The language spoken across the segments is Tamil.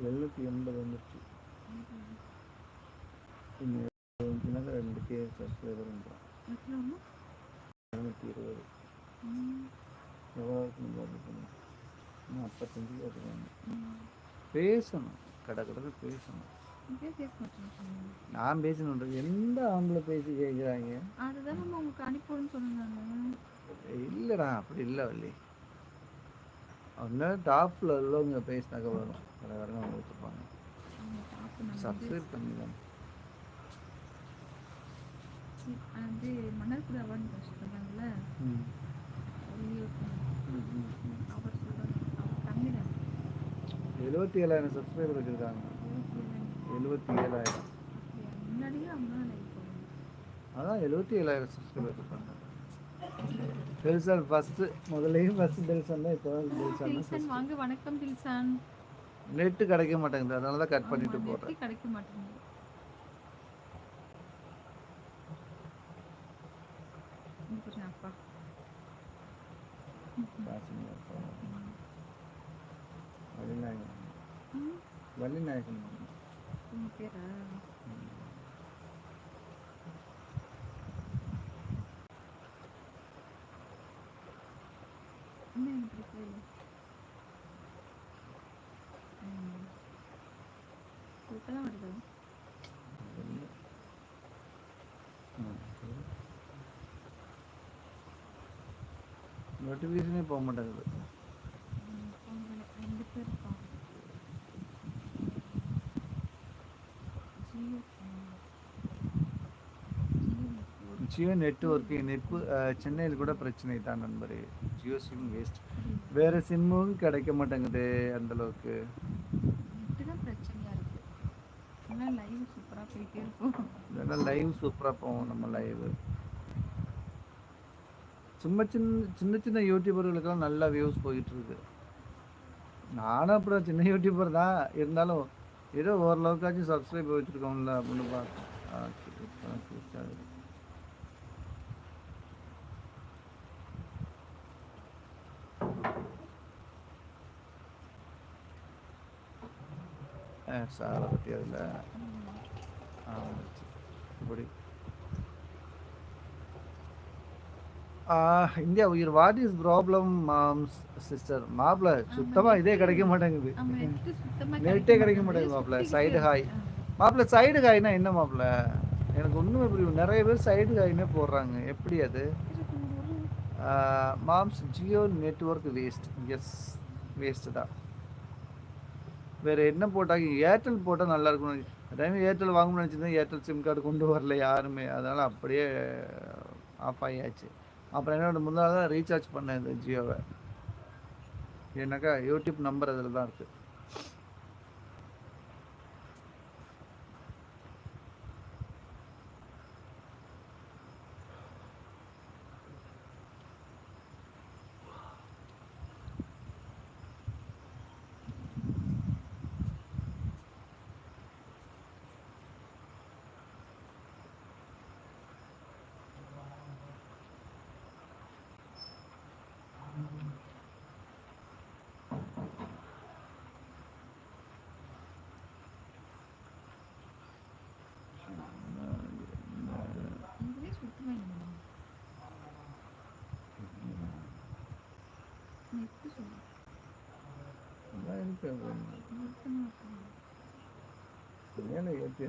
எழுநூற்றி எண்பது வந்துருச்சு இன்னும் இருந்துச்சுனாக்கா ரெண்டு கே சப்ஸ்கிரைபர் இரநூத்தி இருபது. எவ்வளோ இருக்குன்னு நாற்பத்தஞ்சு ம். பேசணும். கடை கடை பேசணும். நான் பேசணும் எந்த ஆம்பளை பேசி கேட்குறாங்க அதுதான் நம்ம உங்களுக்கு அனுப்பிவிடுன்னு சொன்னேன் நான் இல்லைடா அப்படி இல்லை வள்ளி. ஒன்று டாப்பில் உள்ளவங்க பேசினாக்க வரும். கடை கடை அவங்க நம்ம சப்ஸ்கிரைப் பண்ணி தான் வந்து அது மன்னர்குடி அவார்டு வச்சுருந்தாங்கல்ல? ம். வெளியே ம், ம், ம். அவர் சொல்கிறார் அவர் தமிழ் எழுபத்தி ஏழாயிரம் சப்ஸ்கிரைபர் வச்சுருக்காங்க. எழுபத்தி ஏழாயிரம். முன்னாடியே போடுவாங்க அதான் எழுபத்தி ஏழாயிரம் சப்ஸ்கிரைபர் இருக்காங்க பெருசால் ஃபஸ்ட்டு முதல்லையும் ஃபஸ்ட்டு பெருசான் தான் இப்போ பெருசான் தில்சன் வாங்க வணக்கம் தில்சன் நெட்டு கிடைக்க மாட்டேங்குது அதனால தான் கட் பண்ணிட்டு நெட்டே கிடைக்க மாட்டேங்குது. வள்ளிநாயகன். வள்ளிநாயகன். பேரா என்ன எனக்கு புரியல ம். இப்பதான் வருது நோட்டிஃபிகேஷனே போக மாட்டேங்குது. ஜியோ நெட்ஒர்க்கு நெட் சென்னையில் கூட பிரச்சனை தான் நண்பரே. ஜியோ சிம் வேஸ்ட் வேறு சிம்மும் கிடைக்க மாட்டேங்குது அந்த அளவுக்கு. லைவ் சூப்பராக போகும் நம்ம லைவ் சும்மா சின்ன சின்ன சின்ன யூடியூபர்களுக்கெல்லாம் நல்லா வியூஸ் போயிட்டுருக்கு. நானும் அப்புறம் சின்ன யூடியூபர் தான். இருந்தாலும் ஏதோ ஓரளவுக்காச்சும் சப்ஸ்கிரைப் வச்சுருக்கோம்ல அப்படின்னு பார்த்தேன் ஆ, சரி, சாரை பற்றி அதில். ஆ இப்படி. இந்தியா உயிர். வாட் இஸ் ப்ராப்ளம் மாம்ஸ் சிஸ்டர் மாப்பிள்ள சுத்தமா இதே கிடைக்க மாட்டேங்குது. நெட்டு கிடைக்க மாட்டேங்குது. மாப்பிள்ள சைடு ஹாய் மாப்பிள்ள சைடு ஹாய்னா என்ன மாப்பிள்ள எனக்கு ஒன்றுமே புரியும் நிறைய பேர் சைடு ஹாய்னே போடுறாங்க. எப்படி அது? Moms Jio network waste yes waste தான். வேறு என்ன போட்டாங்க? ஏர்டெல் போட்டால் நல்லா இருக்கும் டைம் ஏர்டெல் வாங்கணும்னு நினச்சிருந்தேன். ஏர்டெல் சிம் கார்டு கொண்டு வரல யாருமே. அதனால் அப்படியே ஆஃப் ஆகியாச்சு அப்புறம் என்னோட முன்னாள் தான் ரீசார்ஜ் பண்ணேன் இந்த ஜியோவை. ஏன்னாக்கா யூடியூப் நம்பர் அதில் தான் இருக்குது இதுவே சுத்தமா இல்லை நெட்டு சொல்லு அதான் இருக்கு அது. சுத்தமா இருக்கு. மேலே ஏற்றி.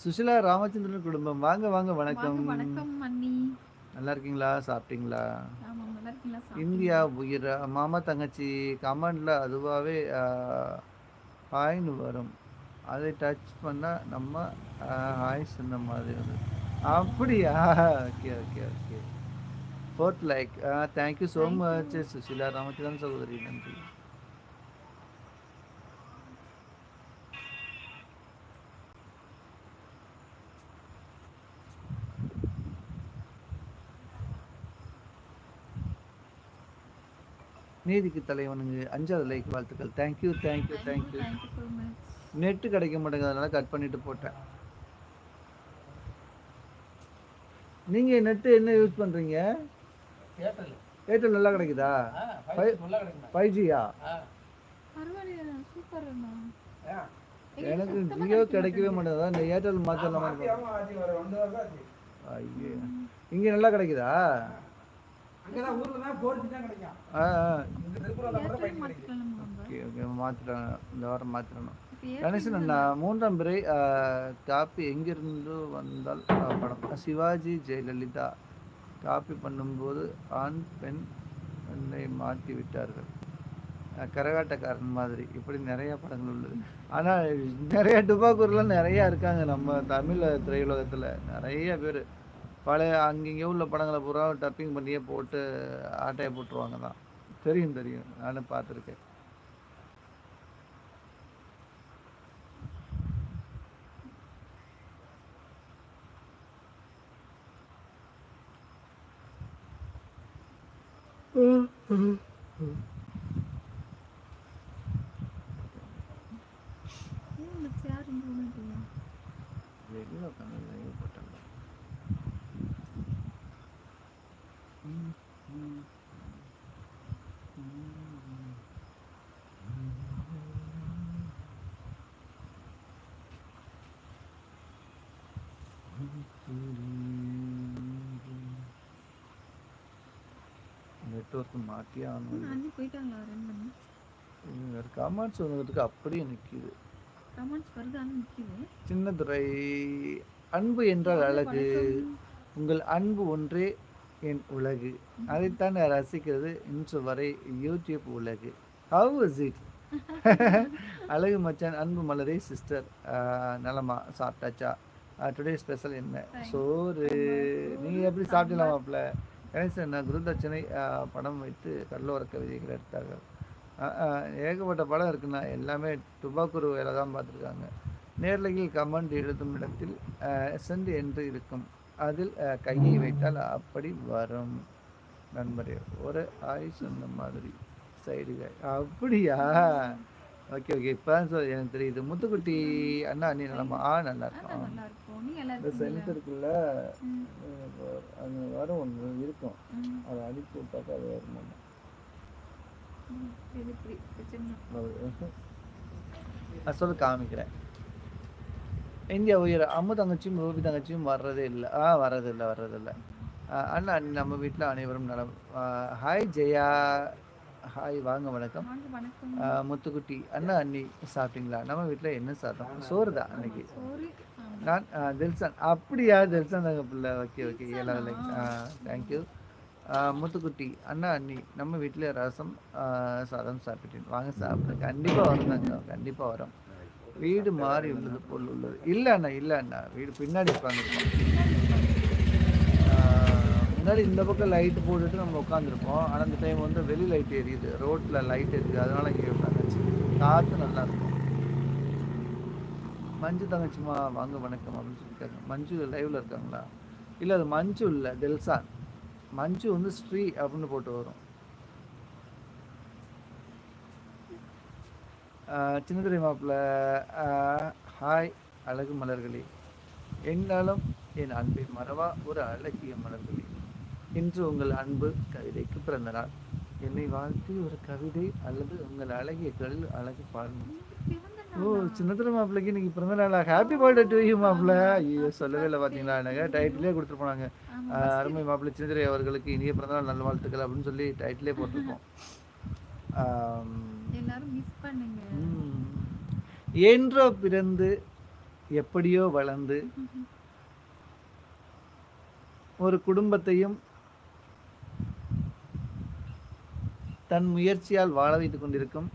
சுஷிலா ராமச்சந்திரன் குடும்பம். வாங்க வாங்க வணக்கம். நல்லா இருக்கீங்களா? சாப்பிட்டீங்களா? ஆமா நல்லா இருக்கீங்களா? சாப்பிட்டீங்களா? இந்தியா உயிர்? மாமா தங்கச்சி கமெண்டில் அதுவாகவே ஹாய்னு வரும். அதை டச் பண்ணால் நம்ம ஹாய் சொன்ன மாதிரி வரும். அப்படியா? Okay okay okay fourth like thank you so much Sushila Ramachandran சகோதரி நன்றி. நீதிக்கு தலைவனுங்க அஞ்சாவது லைக் வாழ்த்துக்கள் thank you thank you Thank you, thank you thank you so much. Net கிடைக்க மாட்டேங்குது அதனால கட் பண்ணிட்டு போட்டேன் நீங்க நெட்டு என்ன யூஸ் பண்றீங்க ஏர்டெல் ஏர்டெல் நல்லா கிடைக்குதா ஃபைவ் ஜியா எனக்கு ஜியோ கிடைக்கவே மாட்டேங்குதா இந்த ஏர்டெல் மாத்தலாம் மாற்றி ஆமாம் ஆச்சு வர ரெண்டு வருஷம் ஆச்சு ஐயோ இங்க நல்லா கிடைக்குதா ஓகே ஓகே மாத்திட்டேன் இந்த வாரம் ஏன் கணேசன் அண்ணா மூன்றாம் பிறை காப்பி எங்கிருந்து வந்தால் படம். சிவாஜி ஜெயலலிதா காப்பி பண்ணும்போது ஆண் பெண் என்னை மாற்றி விட்டார்கள். கரகாட்டக்காரன் மாதிரி. இப்படி நிறைய படங்கள் உள்ளது. ஆனால் நிறைய டுபாக்கூர்லாம் நிறையா இருக்காங்க நம்ம தமிழ் திரையுலகத்தில். நிறைய பேர். பழைய அங்கங்கே உள்ள படங்களை பூரா டப்பிங் பண்ணியே போட்டு ஆட்டையை போட்டுருவாங்க தான் தெரியும் தெரியும். நானும் பார்த்துருக்கேன் ஏன் இந்த சேர் இங்கே ஒன்றும் வெளியில் உட்காந்து லைவ் போட்டாங்க நெட்ஒர்க் மாட்டியே ஆகணும் அண்ணி போயிட்டாங்களா ரெண்டு மணி கமெண்ட்ஸ் வந்ததுக்கு அப்படியே நிற்கிது கமெண்ட்ஸ் வருது ஆனால் நிற்கிது சின்னதுரை அன்பு என்றால் அழகு. உங்கள் அன்பு ஒன்றே என் உலகு. அதைத்தான் நான் ரசிக்கிறது இன்று வரை யூடியூப் உலகு. ஹவ் இஸ் இட் அழகு மச்சான் அன்பு மலரே சிஸ்டர் நலமா சாப்பிட்டாச்சா? டுடே ஸ்பெஷல் என்ன? சோறு. நீங்கள் எப்படி சாப்பிட்டலாம் மாப்பிள்ள? கணேசன் குருதட்சணை படம் வைத்து கல்லோர கவிதைகள் எடுத்தார்கள். ஏகப்பட்ட படம் இருக்குண்ணா. எல்லாமே டுபாக்குரு வேலை தான் பார்த்துருக்காங்க. நேர்லையில் கமெண்ட் எழுதும் இடத்தில் சென்ட் என்று இருக்கும். அதில் கையை வைத்தால் அப்படி வரும். நண்பரே ஒரு ஆய் சொன்ன மாதிரி சைடு அப்படியா? Okay okay. இப்போ எனக்கு தெரியுது. முத்துக்குட்டி அண்ணா அண்ணி நலமா ஆ நல்லா இருக்கும் இந்த ம், அங்கே வரும் ஒன்று இருக்கும். அதை அடிச்சு விட்டாக்கா அது வருமா நான் சொல்ல காமிக்கிறேன். இந்தியா உயர அம்மு தங்கச்சியும் ரூபி தங்கச்சியும் வர்றதே இல்லை. ஆ வர்றதில்லை வர்றதில்லை ஆ, அண்ணா அண்ணி நம்ம வீட்டில் அனைவரும் நலம். ஹாய் ஜெயா. ஹாய் வாங்க வணக்கம். வாங்க வணக்கம். ஆ, முத்துக்குட்டி அண்ணா அண்ணி சாப்பிட்டீங்களா? நம்ம வீட்டில் என்ன சாதம்? சோறு தான் அன்னைக்கு. நான் தில்சன் அப்படியா தில்சன் தாங்க பிள்ளை? Okay okay. ஏழாவது லைக் தேங்க்யூ முத்துக்குட்டி அண்ணா அண்ணி நம்ம வீட்டில் ரசம் சாதம் சாப்பிட்டேன் வாங்க சாப்பிடுங்க கண்டிப்பாக வந்தாங்க கண்டிப்பாக வரோம். வீடு மாறி உள்ளது போல் உள்ளது. இல்லை அண்ணா இல்லை அண்ணா. வீடு பின்னாடி உட்காந்துருக்கோம் முன்னாடி இந்த பக்கம் லைட் போட்டுட்டு நம்ம உட்காந்துருப்போம் ஆனால் இந்த டைம் வந்து வெளி லைட் எரியுது. ரோட்டில் லைட் எரியுது. அதனால இங்கே உட்காந்துச்சு காற்று நல்லா இருக்கும். மஞ்சு தங்கச்சிமா வாங்க வணக்கம் அப்படின்னு சொல்லியிருக்காங்க மஞ்சு லைவில் இருக்காங்களா? இல்லை அது மஞ்சு இல்லை டெல்சான் மஞ்சு வந்து ஸ்ரீ அப்படின்னு போட்டு வரும். சின்னதுரை மாப்பிள்ள ஹாய் அழகு மலர்களே. என்னாலும் என் அன்பை மறவா ஒரு அழகிய மலர்களே. இன்று உங்கள் அன்பு கவிதைக்கு பிறந்த நாள் என்னை வாழ்த்தி ஒரு கவிதை அல்லது உங்கள் அழகிய கல் அழகு பாடணும் ஓ? சின்னத்துல மாப்பிள்ளைக்கு இன்னைக்கு பிறந்த நாளா? ஹாப்பி பர்த்டே டு யூ மாப்பிள்ள. ஐயோ சொல்லவே இல்லை பார்த்தீங்களா எனக்கு டைட்டிலே கொடுத்துட்டு போனாங்க. அருமை மாப்பிள்ளை சின்னத்திரை அவர்களுக்கு இனிய பிறந்தநாள் நல்ல வாழ்த்துக்கள் அப்படின்னு சொல்லி டைட்டிலே போட்டிருப்போம் ஆம், எல்லாரும் மிஸ் பண்ணுங்க. ம். என்றோ பிறந்து எப்படியோ வளர்ந்து ஒரு குடும்பத்தையும் தன் முயற்சியால் வாழ வைத்துக் கொண்டிருக்கும்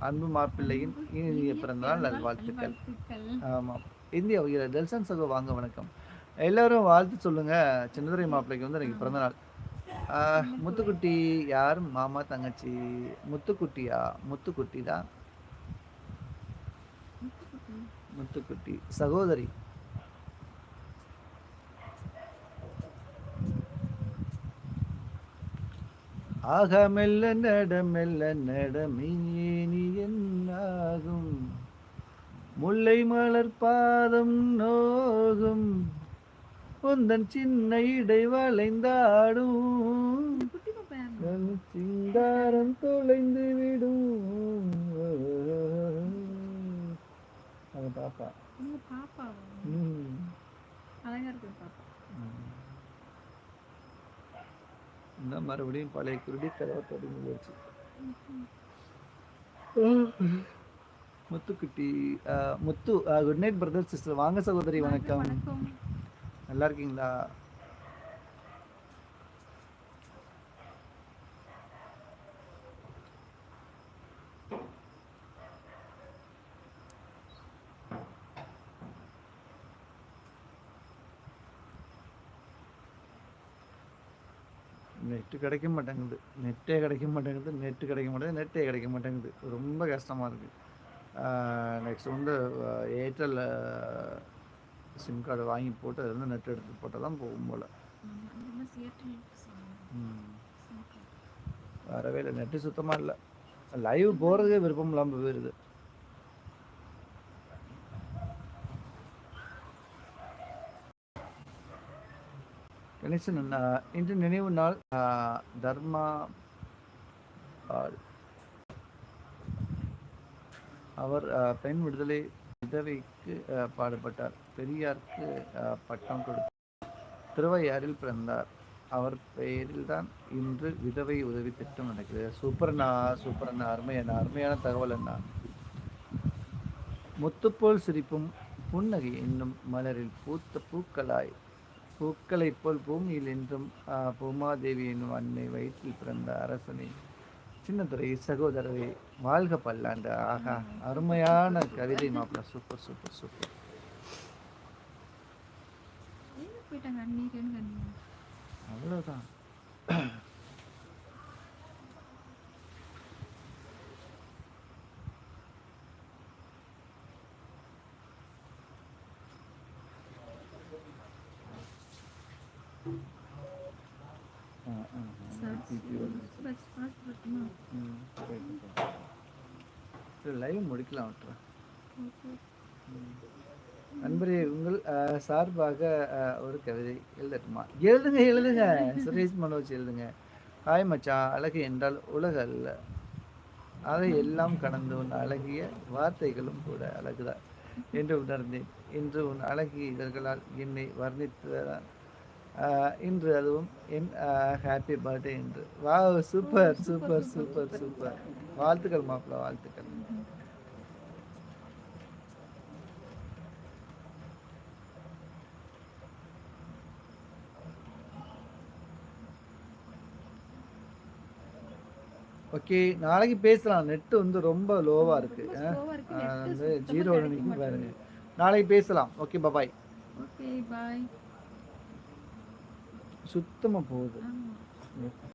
அன்பு மாப்பிள்ளையின் இனிய பிறந்தநாள் நல்வாழ்த்துக்கள் வாழ்த்துக்கள். ஆமாம் இந்தியா உயர தல்சன் சகோ வாங்க வணக்கம். எல்லாரும் வாழ்த்து சொல்லுங்க. சின்னதுரை மாப்பிள்ளைக்கு வந்து எனக்கு பிறந்தநாள். ஆஹ், முத்துக்குட்டி யார்? மாமா தங்கச்சி. முத்துக்குட்டியா? முத்துக்குட்டி தான் முத்துக்குட்டி. சகோதரி. ஆக மெல்ல நட மெல்ல நடமே நீ என்னாகும்? முல்லை மலர் பாதம் நோகும். உந்தன் சின்ன இடை வளைந்தாடும். பாப்பா சிங்காரம் தொலைந்து விடும். பாப்பா. ம். அழகா இருக்கு பாப்பா. இந்த மறுபடியும் பழைய குருடி கதவை தொடங்கி போச்சு Muthukutty Muthu good night brother sister வாங்க சகோதரி வணக்கம். வணக்கம். நல்லா இருக்கீங்களா? நெட்டு கிடைக்க மாட்டேங்குது. நெட்டே கிடைக்க மாட்டேங்குது நெட்டு கிடைக்க மாட்டேங்குது நெட்டே கிடைக்க மாட்டேங்குது. ரொம்ப கஷ்டமாக இருக்குது நெக்ஸ்ட் வந்து ஏர்டெல் சிம் கார்டு வாங்கி போட்டு அதுலேருந்து நெட் எடுத்து போட்டால் தான் போகும் போல். வரவே இல்லை. நெட்டு சுத்தமாக இல்லை. லைவ் போகிறதுக்கே விருப்பம் இல்லாமல் போயிடுது கணேசன் இன்று நினைவு நாள் தர்மா அவர் பெண் விடுதலை விதவைக்கு பாடுபட்டார். பெரியாருக்கு பட்டம் கொடுத்தார். திருவையாறில் பிறந்தார். அவர் பெயரில்தான் இன்று விதவை உதவி திட்டம் நடக்கிறது. சூப்பர்ண்ணா சூப்பர்ண்ணா அருமையான அருமையான தகவல் அண்ணா முத்துப்போல் சிரிப்பும் புன்னகை என்னும் மலரில் பூத்த பூக்களாய் பூக்களைப் போல் பூமியில் என்றும் ஆ, பூமாதேவி என்னும் அன்னை வயிற்றில் பிறந்த அரசனை சின்னதுரை சகோதரரை வாழ்க பல்லாண்டு. ஆகா அருமையான கவிதை மாப்பிள்ள சூப்பர் சூப்பர் சூப்பர் அவ்வளோதான் ஆ, ஆ, ஆ. பிபி வருது. பஸ் பாஸ் பண்ணுமா ம், போயிட்டு போயிட்டு. சரி லைவ் முடிக்கலாம் நண்பரே உங்கள் சார்பாக ஒரு கவிதை எழுதட்டுமா? எழுதுங்க எழுதுங்க. சுரேஷ் மனோஜ் எழுதுங்க. ஹாய் மச்சான் அழகு என்றால் உலக அல்ல. அதை எல்லாம் கடந்து உன் அழகிய வார்த்தைகளும் கூட அழகுதான் என்று உணர்ந்தேன். இன்று உன் அழகிய இதழ்களால் என்னை வர்ணித்ததால் ஆஹ், இன்று அதுவும் என் ஹாப்பி பர்த்டே என்று வா சூப்பர் சூப்பர் சூப்பர் சூப்பர் வாழ்த்துக்கள் மாப்பிள்ள வாழ்த்துக்கள். ஓகே நாளைக்கு பேசலாம். நெட் வந்து ரொம்ப லோவா இருக்கு. வந்து ஜீரோ பாருங்க. நாளைக்கு பேசலாம். ஓகே பாய் ஓகே பாய் சுத்தமாக போகுது.